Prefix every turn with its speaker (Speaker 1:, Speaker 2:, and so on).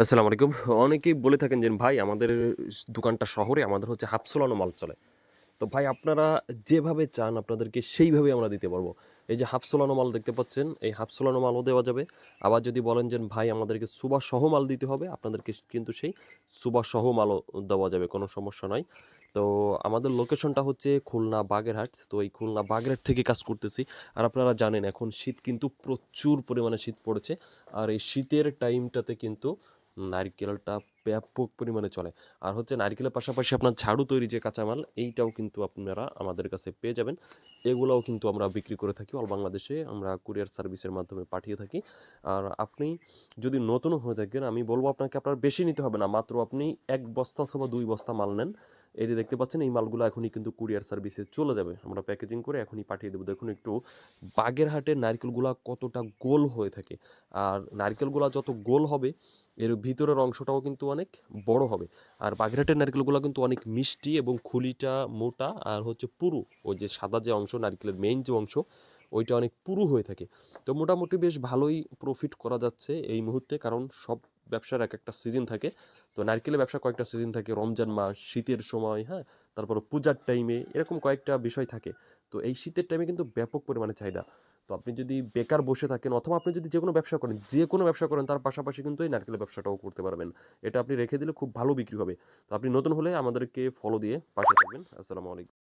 Speaker 1: আসসালামু আলাইকুম। অনেকেই বলে থাকেন যে, ভাই, আমাদের দোকানটা শহরে, আমাদের হচ্ছে হাফসোলানো মাল চলে। তো ভাই, আপনারা যেভাবে চান, আপনাদেরকে সেইভাবে আমরা দিতে পারব। এই যে হাফসোলানো মাল দেখতে পাচ্ছেন, এই হাফসোলানো মালও দেওয়া যাবে। আবার যদি বলেন যে, ভাই, আমাদেরকে সুবা সহ মাল দিতে হবে, আপনাদেরকে কিন্তু সেই সুবা সহ মালও দেওয়া যাবে, কোনো সমস্যা নয় তো আমাদের লোকেশনটা হচ্ছে খুলনা বাগেরহাট। তো এই খুলনা বাগেরহাট থেকে কাজ করতেছি। আর আপনারা জানেন, এখন শীত কিন্তু প্রচুর পরিমাণে শীত পড়েছে। আর এই শীতের টাইমটাতে কিন্তু নারকেলটা ব্যাপক পরিমাণে চলে। আর হচ্ছে নারকেলের পাশাপাশি আপনার ঝাড়ু তৈরি যে কাঁচামাল, এইটাও কিন্তু আপনারা আমাদের কাছে পেয়ে যাবেন। এগুলোও কিন্তু আমরা বিক্রি করে থাকি, অল বাংলাদেশে আমরা কুরিয়ার সার্ভিসের মাধ্যমে পাঠিয়ে থাকি। আর আপনি যদি নতুনও হয়ে থাকেন, আমি বলব আপনাকে আপনার বেশি নিতে হবে না, মাত্র আপনি এক বস্তা অথবা দুই বস্তা মাল নেন। এই যে দেখতে পাচ্ছেন, এই মালগুলো এখনই কিন্তু কুরিয়ার সার্ভিসে চলে যাবে। আমরা প্যাকেজিং করে এখনই পাঠিয়ে দেবো। দেখুন একটু বাগেরহাটের নারকেলগুলো কতটা গোল হয়ে থাকে। আর নারকেলগুলো যত গোল হবে, এর ভিতরের অংশটাও কিন্তু অনেক বড় হবে। আর বাগেরহাটের নারকেলগুলো কিন্তু অনেক মিষ্টি এবং খুলিটা মোটা আর হচ্ছে পুরু। ওই যে সাদা যে অংশ, নারকেলের মেইন যে অংশ, ওইটা অনেক পুরু হয়ে থাকে। তো মোটামুটি বেশ ভালোই প্রফিট করা যাচ্ছে এই মুহূর্তে, কারণ সব ব্যবসার এক একটা সিজন থাকে। তো নারকেলের ব্যবসা কয়েকটা সিজন থাকে, রমজান মাস, শীতের সময় হ্যাঁ? তারপর পূজার টাইমে এরকম কয়েকটা বিষয় থাকে। তো এই শীতের টাইমে কিন্তু ব্যাপক পরিমাণে চাহিদা। তো আপনি যদি বেকার বসে থাকেন অথবা আপনি যদি যে কোনো ব্যবসা করেন যে কোনো ব্যবসা করেন, তার পাশাপাশি কিন্তু এই নারকেলের ব্যবসাটাও করতে পারবেন। এটা আপনি রেখে দিলে খুব ভালো বিক্রি হবে। তো আপনি নতুন হলে আমাদেরকে ফলো দিয়ে পাশে থাকবেন। আসসালামু আলাইকুম।